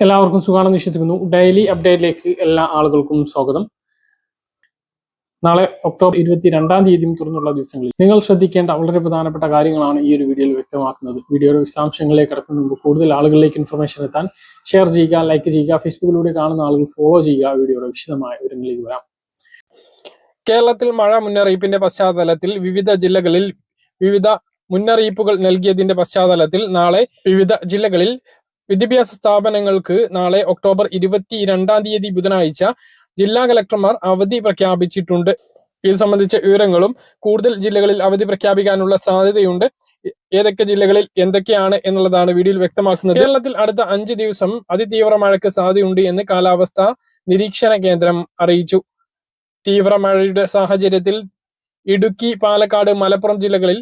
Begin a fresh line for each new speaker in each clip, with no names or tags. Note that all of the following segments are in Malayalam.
എല്ലാവർക്കും സുഖമാണെന്ന് വിശ്വസിക്കുന്നു. ഡെയിലി അപ്ഡേറ്റിലേക്ക് എല്ലാ ആളുകൾക്കും സ്വാഗതം. നാളെ ഒക്ടോബർ ഇരുപത്തി രണ്ടാം തീയതിയും തുറന്നുള്ള ദിവസങ്ങളിൽ നിങ്ങൾ ശ്രദ്ധിക്കേണ്ട വളരെ പ്രധാനപ്പെട്ട കാര്യങ്ങളാണ് ഈ ഒരു വീഡിയോയിൽ വ്യക്തമാക്കുന്നത്. വീഡിയോയുടെ വിശദാംശങ്ങളിലേക്ക് കടക്കുന്ന മുമ്പ് കൂടുതൽ ആളുകളിലേക്ക് ഇൻഫർമേഷൻ എത്താൻ ഷെയർ ചെയ്യുക ലൈക്ക് ചെയ്യുക ഫേസ്ബുക്കിലൂടെ കാണുന്ന ആളുകൾ ഫോളോ ചെയ്യുക. വീഡിയോയുടെ വിശദമായ വിവരങ്ങളിലേക്ക് വരാം. കേരളത്തിൽ മഴ മുന്നറിയിപ്പിന്റെ പശ്ചാത്തലത്തിൽ വിവിധ ജില്ലകളിൽ വിവിധ മുന്നറിയിപ്പുകൾ നൽകിയതിന്റെ പശ്ചാത്തലത്തിൽ നാളെ വിവിധ ജില്ലകളിൽ വിദ്യാഭ്യാസ സ്ഥാപനങ്ങൾക്ക് നാളെ ഒക്ടോബർ ഇരുപത്തി രണ്ടാം തീയതി ബുധനാഴ്ച ജില്ലാ കലക്ടർമാർ അവധി പ്രഖ്യാപിച്ചിട്ടുണ്ട്. ഇത് സംബന്ധിച്ച വിവരങ്ങളും കൂടുതൽ ജില്ലകളിൽ അവധി പ്രഖ്യാപിക്കാനുള്ള സാധ്യതയുണ്ട്. ഏതൊക്കെ ജില്ലകളിൽ എന്തൊക്കെയാണ് എന്നുള്ളതാണ് വീഡിയോയിൽ വ്യക്തമാക്കുന്നത്. കേരളത്തിൽ അടുത്ത അഞ്ച് ദിവസം അതിതീവ്ര മഴയ്ക്ക് സാധ്യതയുണ്ട് എന്ന് കാലാവസ്ഥ നിരീക്ഷണ കേന്ദ്രം അറിയിച്ചു. തീവ്ര മഴയുടെ സാഹചര്യത്തിൽ ഇടുക്കി പാലക്കാട് മലപ്പുറം ജില്ലകളിൽ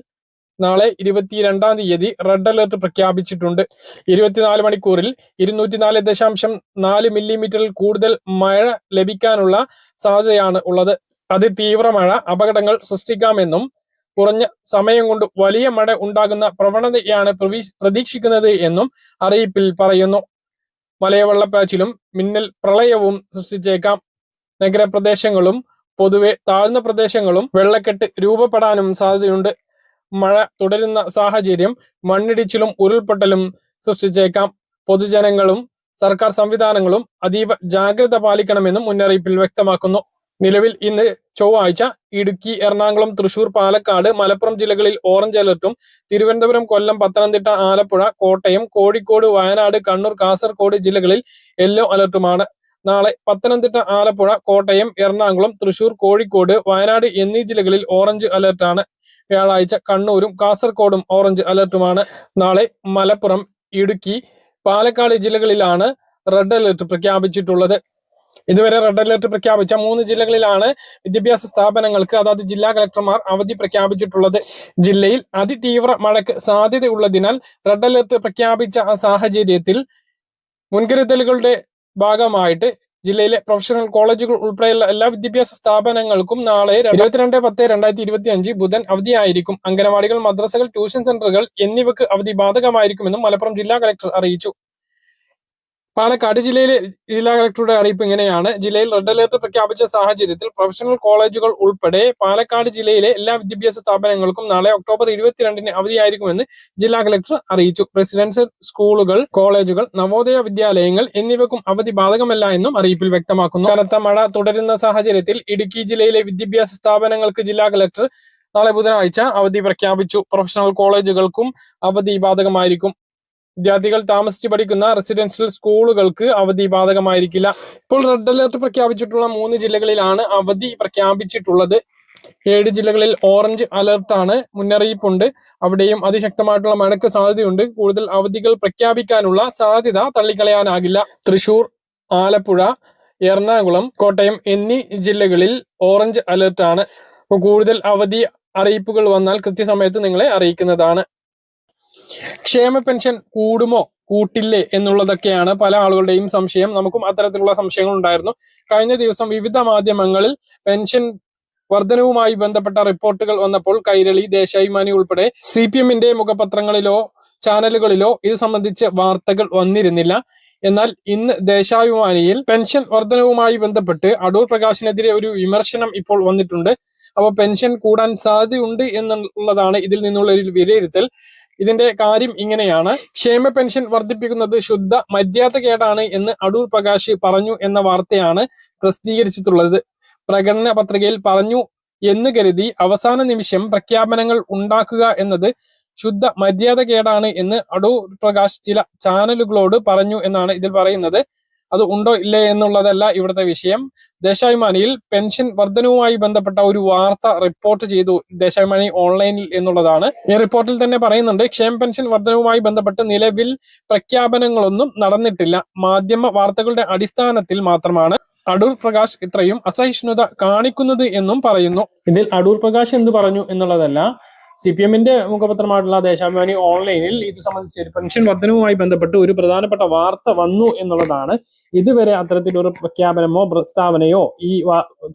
നാളെ ഇരുപത്തിരണ്ടാം തീയതി റെഡ് അലർട്ട് പ്രഖ്യാപിച്ചിട്ടുണ്ട്. ഇരുപത്തിനാല് മണിക്കൂറിൽ ഇരുന്നൂറ്റിനാല് ദശാംശം നാല് മില്ലിമീറ്ററിൽ കൂടുതൽ മഴ ലഭിക്കാനുള്ള സാധ്യതയാണ് ഉള്ളത്. അതിതീവ്ര മഴ അപകടങ്ങൾ സൃഷ്ടിക്കാമെന്നും കുറഞ്ഞ സമയം കൊണ്ട് വലിയ മഴ ഉണ്ടാകുന്ന പ്രവണതയാണ് പ്രവീ- പ്രതീക്ഷിക്കുന്നത് എന്നും അറിയിപ്പിൽ പറയുന്നു. മലയവെള്ളപ്പാച്ചിലും മിന്നൽ പ്രളയവും സൃഷ്ടിച്ചേക്കാം. നഗരപ്രദേശങ്ങളും പൊതുവെ താഴ്ന്ന പ്രദേശങ്ങളും വെള്ളക്കെട്ട് രൂപപ്പെടാനും സാധ്യതയുണ്ട്. മഴ തുടരുന്ന സാഹചര്യം മണ്ണിടിച്ചിലും ഉരുൾപൊട്ടലും സൃഷ്ടിച്ചേക്കാം. പൊതുജനങ്ങളും സർക്കാർ സംവിധാനങ്ങളും അതീവ ജാഗ്രത പാലിക്കണമെന്നും മുന്നറിയിപ്പിൽ വ്യക്തമാക്കുന്നു. നിലവിൽ ഇന്ന് ചൊവ്വാഴ്ച ഇടുക്കി എറണാകുളം തൃശൂർ പാലക്കാട് മലപ്പുറം ജില്ലകളിൽ ഓറഞ്ച് അലർട്ടും തിരുവനന്തപുരം കൊല്ലം പത്തനംതിട്ട ആലപ്പുഴ കോട്ടയം കോഴിക്കോട് വയനാട് കണ്ണൂർ കാസർഗോഡ് ജില്ലകളിൽ യെല്ലോ അലർട്ടുമാണ്. നാളെ പത്തനംതിട്ട ആലപ്പുഴ കോട്ടയം എറണാകുളം തൃശൂർ കോഴിക്കോട് വയനാട് എന്നീ ജില്ലകളിൽ ഓറഞ്ച് അലർട്ടാണ്. വ്യാഴാഴ്ച കണ്ണൂരും കാസർഗോഡും ഓറഞ്ച് അലർട്ടുമാണ്. നാളെ മലപ്പുറം ഇടുക്കി പാലക്കാട് ജില്ലകളിലാണ് റെഡ് അലർട്ട് പ്രഖ്യാപിച്ചിട്ടുള്ളത്. ഇതുവരെ റെഡ് അലർട്ട് പ്രഖ്യാപിച്ച മൂന്ന് ജില്ലകളിലാണ് വിദ്യാഭ്യാസ സ്ഥാപനങ്ങൾക്ക് അതാത് ജില്ലാ കളക്ടർമാർ അവധി പ്രഖ്യാപിച്ചിട്ടുള്ളത്. ജില്ലയിൽ അതിതീവ്ര മഴയ്ക്ക് സാധ്യതയുള്ളതിനാൽ റെഡ് അലർട്ട് പ്രഖ്യാപിച്ച സാഹചര്യത്തിൽ മുൻകരുതലുകളുടെ ഭാഗമായിട്ട് ജില്ലയിലെ പ്രൊഫഷണൽ കോളേജുകൾ ഉൾപ്പെടെയുള്ള എല്ലാ വിദ്യാഭ്യാസ സ്ഥാപനങ്ങൾക്കും നാളെ ഇരുപത്തിരണ്ട് പത്ത് രണ്ടായിരത്തി ഇരുപത്തി അഞ്ച് ബുധൻ അവധിയായിരിക്കും. അംഗനവാടികൾ മദ്രസകൾ ട്യൂഷൻ സെന്ററുകൾ എന്നിവക്ക് അവധി ബാധകമായിരിക്കുമെന്നും മലപ്പുറം ജില്ലാ കളക്ടർ അറിയിച്ചു. പാലക്കാട് ജില്ലയിലെ ജില്ലാ കളക്ടറുടെ അറിയിപ്പ് ഇങ്ങനെയാണ്. ജില്ലയിൽ റെഡ് അലേർട്ട് പ്രഖ്യാപിച്ച സാഹചര്യത്തിൽ പ്രൊഫഷണൽ കോളേജുകൾ ഉൾപ്പെടെ പാലക്കാട് ജില്ലയിലെ എല്ലാ വിദ്യാഭ്യാസ സ്ഥാപനങ്ങൾക്കും നാളെ ഒക്ടോബർ ഇരുപത്തിരണ്ടിന് അവധിയായിരിക്കുമെന്ന് ജില്ലാ കളക്ടർ അറിയിച്ചു. റെസിഡൻഷ്യൽ സ്കൂളുകൾ കോളേജുകൾ നവോദയ വിദ്യാലയങ്ങൾ എന്നിവക്കും അവധി ബാധകമല്ല എന്നും അറിയിപ്പിൽ വ്യക്തമാക്കുന്നു. കനത്ത മഴ തുടരുന്ന സാഹചര്യത്തിൽ ഇടുക്കി ജില്ലയിലെ വിദ്യാഭ്യാസ സ്ഥാപനങ്ങൾക്ക് ജില്ലാ കളക്ടർ നാളെ ബുധനാഴ്ച അവധി പ്രഖ്യാപിച്ചു. പ്രൊഫഷണൽ കോളേജുകൾക്കും അവധി ബാധകമായിരിക്കും. വിദ്യാർത്ഥികൾ താമസിച്ച് പഠിക്കുന്ന റെസിഡൻഷ്യൽ സ്കൂളുകൾക്ക് അവധി ബാധകമായിരിക്കില്ല. ഇപ്പോൾ റെഡ് അലർട്ട് പ്രഖ്യാപിച്ചിട്ടുള്ള മൂന്ന് ജില്ലകളിലാണ് അവധി പ്രഖ്യാപിച്ചിട്ടുള്ളത്. ഏഴ് ജില്ലകളിൽ ഓറഞ്ച് അലർട്ടാണ് മുന്നറിയിപ്പുണ്ട്. അവിടെയും അതിശക്തമായിട്ടുള്ള മഴയ്ക്ക് സാധ്യതയുണ്ട്. കൂടുതൽ അവധികൾ പ്രഖ്യാപിക്കാനുള്ള സാധ്യത തള്ളിക്കളയാനാകില്ല. തൃശൂർ ആലപ്പുഴ എറണാകുളം കോട്ടയം എന്നീ ജില്ലകളിൽ ഓറഞ്ച് അലർട്ടാണ് അപ്പോൾ കൂടുതൽ അവധി അറിയിപ്പുകൾ വന്നാൽ കൃത്യസമയത്ത് നിങ്ങളെ അറിയിക്കുന്നതാണ്. ക്ഷേമ പെൻഷൻ കൂടുമോ? കൂട്ടില്ലേ? എന്നുള്ളതൊക്കെയാണ് പല ആളുകളുടെയും സംശയം. നമുക്കും അത്തരത്തിലുള്ള സംശയങ്ങൾ ഉണ്ടായിരുന്നു. കഴിഞ്ഞ ദിവസം വിവിധ മാധ്യമങ്ങളിൽ പെൻഷൻ വർധനവുമായി ബന്ധപ്പെട്ട റിപ്പോർട്ടുകൾ വന്നപ്പോൾ കൈരളി ദേശാഭിമാനി ഉൾപ്പെടെ സി പി എമ്മിന്റെ മുഖപത്രങ്ങളിലോ ചാനലുകളിലോ ഇത് സംബന്ധിച്ച് വാർത്തകൾ വന്നിരുന്നില്ല. എന്നാൽ ഇന്ന് ദേശാഭിമാനിയിൽ പെൻഷൻ വർധനവുമായി ബന്ധപ്പെട്ട് അടൂർ പ്രകാശിനെതിരെ ഒരു വിമർശനം ഇപ്പോൾ വന്നിട്ടുണ്ട്. അപ്പോൾ പെൻഷൻ കൂടാൻ സാധ്യതയുണ്ട് എന്നുള്ളതാണ് ഇതിൽ നിന്നുള്ള ഒരു വിലയിരുത്തൽ. ഇതിന്റെ കാര്യം ഇങ്ങനെയാണ്. ക്ഷേമ പെൻഷൻ വർദ്ധിപ്പിക്കുന്നത് ശുദ്ധ മര്യാദകേടാണ് എന്ന് അടൂർ പ്രകാശ് പറഞ്ഞു എന്ന വാർത്തയാണ് പ്രസിദ്ധീകരിച്ചിട്ടുള്ളത്. പ്രകടന പത്രികയിൽ പറഞ്ഞു എന്ന് കരുതി അവസാന നിമിഷം പ്രഖ്യാപനങ്ങൾ ഉണ്ടാക്കുക എന്നത് ശുദ്ധ മര്യാദകേടാണ് എന്ന് അടൂർ പ്രകാശ് ചില ചാനലുകളോട് പറഞ്ഞു എന്നാണ് ഇതിൽ പറയുന്നത്. അത് ഉണ്ടോ ഇല്ലേ എന്നുള്ളതല്ല ഇവിടുത്തെ വിഷയം. ദേശാഭിമാനിയിൽ പെൻഷൻ വർധനവുമായി ബന്ധപ്പെട്ട ഒരു വാർത്ത റിപ്പോർട്ട് ചെയ്തു ദേശാഭിമാനി ഓൺലൈനിൽ എന്നുള്ളതാണ്. ഈ റിപ്പോർട്ടിൽ തന്നെ പറയുന്നുണ്ട് ക്ഷേമ പെൻഷൻ വർധനവുമായി ബന്ധപ്പെട്ട് നിലവിൽ പ്രഖ്യാപനങ്ങളൊന്നും നടന്നിട്ടില്ല. മാധ്യമ വാർത്തകളുടെ അടിസ്ഥാനത്തിൽ മാത്രമാണ് അടൂർ പ്രകാശ് ഇത്രയും അസഹിഷ്ണുത കാണിക്കുന്നത് എന്നും പറയുന്നു. ഇതിൽ അടൂർ പ്രകാശ് എന്ത് പറഞ്ഞു എന്നുള്ളതല്ല സി പി എമ്മിന്റെ മുഖപത്രമായിട്ടുള്ള ദേശാഭിമാനി ഓൺലൈനിൽ ഇത് സംബന്ധിച്ച് പെൻഷൻ വർധനവുമായി ബന്ധപ്പെട്ട് ഒരു പ്രധാനപ്പെട്ട വാർത്ത വന്നു എന്നുള്ളതാണ്. ഇതുവരെ അത്തരത്തിലൊരു പ്രഖ്യാപനമോ പ്രസ്താവനയോ ഈ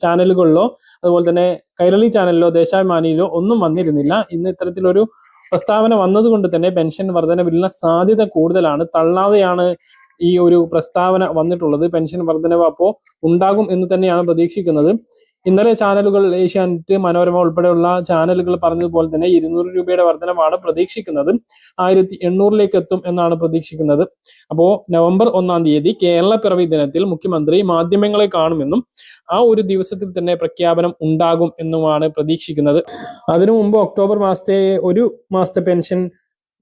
ചാനലുകളിലോ അതുപോലെ തന്നെ കൈരളി ചാനലിലോ ദേശാഭിമാനിയിലോ ഒന്നും വന്നിരുന്നില്ല. ഇന്ന് ഇത്തരത്തിലൊരു പ്രസ്താവന വന്നതുകൊണ്ട് തന്നെ പെൻഷൻ വർധനവിലുള്ള സാധ്യത കൂടുതലാണ്. തള്ളാതെയാണ് ഈ ഒരു പ്രസ്താവന വന്നിട്ടുള്ളത്. പെൻഷൻ വർധനവ് അപ്പോൾ ഉണ്ടാകും എന്ന് തന്നെയാണ് പ്രതീക്ഷിക്കുന്നത്. ഇന്നലെ ചാനലുകൾ ഏഷ്യാനെറ്റ് മനോരമ ഉൾപ്പെടെയുള്ള ചാനലുകൾ പറഞ്ഞതുപോലെ തന്നെ ഇരുന്നൂറ് രൂപയുടെ വർധനമാണ് പ്രതീക്ഷിക്കുന്നത്. ആയിരത്തി എണ്ണൂറിലേക്ക് എത്തും എന്നാണ് പ്രതീക്ഷിക്കുന്നത്. അപ്പോ നവംബർ ഒന്നാം തീയതി കേരള പിറവി ദിനത്തിൽ മുഖ്യമന്ത്രി മാധ്യമങ്ങളെ കാണുമെന്നും ആ ഒരു ദിവസത്തിൽ തന്നെ പ്രഖ്യാപനം ഉണ്ടാകും എന്നുമാണ് പ്രതീക്ഷിക്കുന്നത്. അതിനു മുമ്പ് ഒക്ടോബർ മാസത്തെ ഒരു മാസത്തെ പെൻഷൻ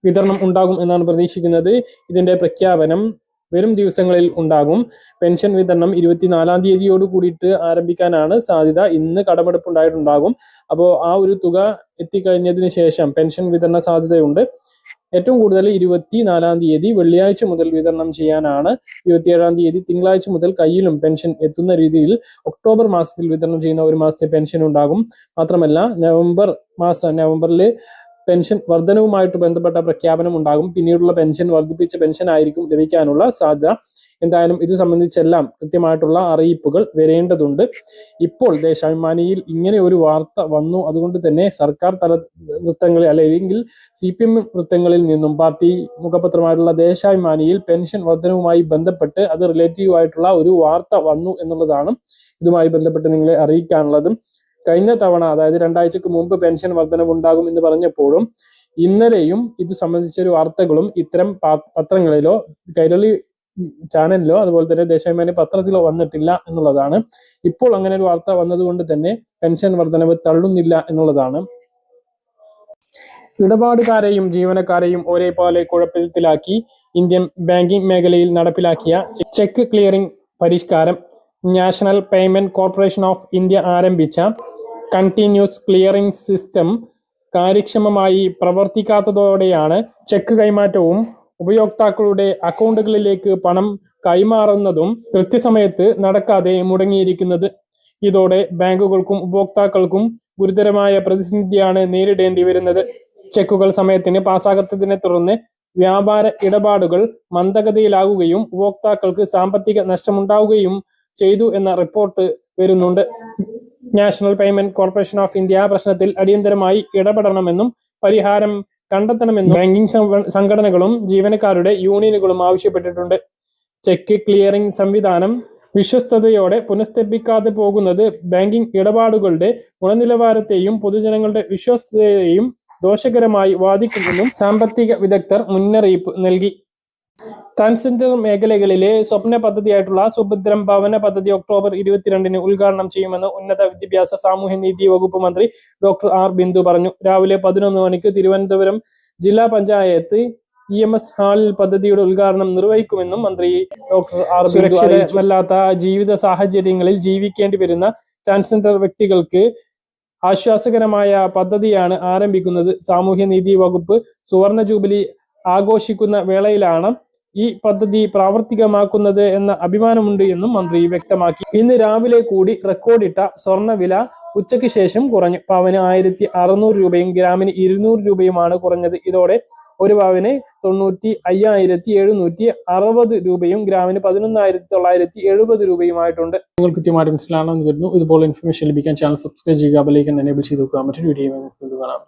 വിതരണം ഉണ്ടാകും എന്നാണ് പ്രതീക്ഷിക്കുന്നത്. ഇതിന്റെ പ്രഖ്യാപനം വരും ദിവസങ്ങളിൽ ഉണ്ടാകും. പെൻഷൻ വിതരണം ഇരുപത്തിനാലാം തീയതിയോട് കൂടിയിട്ട് ആരംഭിക്കാനാണ് സാധ്യത. ഇന്ന് കടമെടുപ്പ് ഉണ്ടായിട്ടുണ്ടാകും അപ്പോൾ ആ ഒരു തുക എത്തിക്കഴിഞ്ഞതിന് ശേഷം പെൻഷൻ വിതരണ സാധ്യതയുണ്ട്. ഏറ്റവും കൂടുതൽ ഇരുപത്തിനാലാം തീയതി വെള്ളിയാഴ്ച മുതൽ വിതരണം ചെയ്യാനാണ്. ഇരുപത്തിയേഴാം തീയതി തിങ്കളാഴ്ച മുതൽ കയ്യിലും പെൻഷൻ എത്തുന്ന രീതിയിൽ ഒക്ടോബർ മാസത്തിൽ വിതരണം ചെയ്യുന്ന ഒരു മാസത്തെ പെൻഷൻ ഉണ്ടാകും. മാത്രമല്ല നവംബർ മാസം നവംബറിൽ പെൻഷൻ വർധനവുമായിട്ട് ബന്ധപ്പെട്ട പ്രഖ്യാപനം ഉണ്ടാകും. പിന്നീടുള്ള പെൻഷൻ വർദ്ധിപ്പിച്ച പെൻഷൻ ആയിരിക്കും ലഭിക്കാനുള്ള സാധ്യത. എന്തായാലും ഇത് സംബന്ധിച്ചെല്ലാം കൃത്യമായിട്ടുള്ള അറിയിപ്പുകൾ വരേണ്ടതുണ്ട്. ഇപ്പോൾ ദേശാഭിമാനിയിൽ ഇങ്ങനെ ഒരു വാർത്ത വന്നു. അതുകൊണ്ട് തന്നെ സർക്കാർ തല വൃത്തങ്ങളിൽ അല്ലെങ്കിൽ സി പി എം വൃത്തങ്ങളിൽ നിന്നും പാർട്ടി മുഖപത്രമായിട്ടുള്ള ദേശാഭിമാനിയിൽ പെൻഷൻ വർധനവുമായി ബന്ധപ്പെട്ട് അത് റിലേറ്റീവ് ആയിട്ടുള്ള ഒരു വാർത്ത വന്നു എന്നുള്ളതാണ് ഇതുമായി ബന്ധപ്പെട്ട് നിങ്ങളെ അറിയിക്കാനുള്ളതും. കഴിഞ്ഞ തവണ അതായത് രണ്ടാഴ്ചക്ക് മുമ്പ് പെൻഷൻ വർധനവ് ഉണ്ടാകും എന്ന് പറഞ്ഞപ്പോഴും ഇന്നലെയും ഇത് സംബന്ധിച്ചൊരു വാർത്തകളും ഇത്തരം പത്രങ്ങളിലോ കൈരളി ചാനലിലോ അതുപോലെ തന്നെ ദേശാഭിമാനി പത്രത്തിലോ വന്നിട്ടില്ല എന്നുള്ളതാണ്. ഇപ്പോൾ അങ്ങനെ ഒരു വാർത്ത വന്നതുകൊണ്ട് തന്നെ പെൻഷൻ വർധനവ് തള്ളുന്നില്ല എന്നുള്ളതാണ്. ഇടപാടുകാരെയും ജീവനക്കാരെയും ഒരേപോലെ കുഴപ്പത്തിലാക്കി ഇന്ത്യൻ ബാങ്കിംഗ് മേഖലയിൽ നടപ്പിലാക്കിയ ചെക്ക് ക്ലിയറിംഗ് പരിഷ്കാരം national payment corporation of India ആരംഭിച്ച കണ്ടിന്യൂസ് ക്ലിയറിംഗ് സിസ്റ്റം കാര്യക്ഷമമായി പ്രവർത്തിക്കാത്തതോടെയാണ് ചെക്ക് കൈമാറ്റവും ഉപയോക്താക്കളുടെ അക്കൗണ്ടുകളിലേക്ക് പണം കൈമാറുന്നതും കൃത്യസമയത്ത് നടക്കാതെ മുടങ്ങിയിരിക്കുന്നത്. ഇതോടെ ബാങ്കുകൾക്കും ഉപഭോക്താക്കൾക്കും ഗുരുതരമായ പ്രതിസന്ധിയാണ് നേരിടേണ്ടി വരുന്നത്. ചെക്കുകൾ സമയത്തിന് പാസ്സാകാത്തതിനെ തുടർന്ന് വ്യാപാര ഇടപാടുകൾ മന്ദഗതിയിലാകുകയും ഉപഭോക്താക്കൾക്ക് സാമ്പത്തിക നഷ്ടമുണ്ടാവുകയും ചെയ്തു എന്ന റിപ്പോർട്ട് വരുന്നുണ്ട്. National payment corporation of India പ്രശ്നത്തിൽ അടിയന്തരമായി ഇടപെടണമെന്നും പരിഹാരം കണ്ടെത്തണമെന്നും ബാങ്കിംഗ് സംഘടനകളും ജീവനക്കാരുടെ യൂണിയനുകളും ആവശ്യപ്പെട്ടിട്ടുണ്ട്. ചെക്ക് ക്ലിയറിംഗ് സംവിധാനം വിശ്വസ്തയോടെ പുനഃസ്ഥാപിക്കാതെ പോകുന്നത് ബാങ്കിംഗ് ഇടപാടുകളുടെ ഗുണനിലവാരത്തെയും പൊതുജനങ്ങളുടെ വിശ്വസ്തയെയും ദോഷകരമായി ബാധിക്കുമെന്നും സാമ്പത്തിക വിദഗ്ധർ മുന്നറിയിപ്പ് നൽകി. ട്രാൻസ്ജെൻഡർ മേഖലകളിലെ സ്വപ്ന പദ്ധതിയായിട്ടുള്ള സുഭദ്രം ഭവന പദ്ധതി ഒക്ടോബർ ഇരുപത്തിരണ്ടിന് ഉദ്ഘാടനം ചെയ്യുമെന്ന് ഉന്നത വിദ്യാഭ്യാസ സാമൂഹ്യനീതി വകുപ്പ് മന്ത്രി ഡോക്ടർ ആർ ബിന്ദു പറഞ്ഞു. രാവിലെ പതിനൊന്ന് മണിക്ക് തിരുവനന്തപുരം ജില്ലാ പഞ്ചായത്ത് ഇ എം എസ് ഹാളിൽ പദ്ധതിയുടെ ഉദ്ഘാടനം നിർവഹിക്കുമെന്നും മന്ത്രി ഡോക്ടർ ആർ സുരക്ഷിതമല്ലാത്ത ജീവിത സാഹചര്യങ്ങളിൽ ജീവിക്കേണ്ടി വരുന്ന ട്രാൻസ്ജെൻഡർ വ്യക്തികൾക്ക് ആശ്വാസകരമായ പദ്ധതിയാണ് ആരംഭിക്കുന്നത്. സാമൂഹ്യനീതി വകുപ്പ് സുവർണ ജൂബിലി ആഘോഷിക്കുന്ന വേളയിലാണ് ഈ പദ്ധതി പ്രാവർത്തികമാക്കുന്നത് എന്ന അഭിമാനമുണ്ട് എന്നും മന്ത്രി വ്യക്തമാക്കി. ഇന്ന് രാവിലെ കൂടി റെക്കോർഡിട്ട സ്വർണവില ഉച്ചയ്ക്ക് ശേഷം കുറഞ്ഞു. പവന് ആയിരത്തി അറുന്നൂറ് രൂപയും ഗ്രാമിന് ഇരുന്നൂറ് രൂപയുമാണ് കുറഞ്ഞത്. ഇതോടെ ഒരു പവന് തൊണ്ണൂറ്റി അയ്യായിരത്തി എഴുന്നൂറ്റി അറുപത് രൂപയും ഗ്രാമിന് പതിനൊന്നായിരത്തി തൊള്ളായിരത്തി എഴുപത് രൂപയുമായിട്ടുണ്ട്. നിങ്ങൾ കൃത്യമായിട്ട് മനസ്സിലാണെന്ന് കരുതുന്നു. ഇതുപോലെ ഇൻഫർമേഷൻ ലഭിക്കാൻ ചാനൽ സബ്സ്ക്രൈബ് ചെയ്യുക ബെലൈക്കൻ എനേബിൾ ചെയ്ത് നോക്കുക മറ്റൊരു വീഡിയോ കാണാം.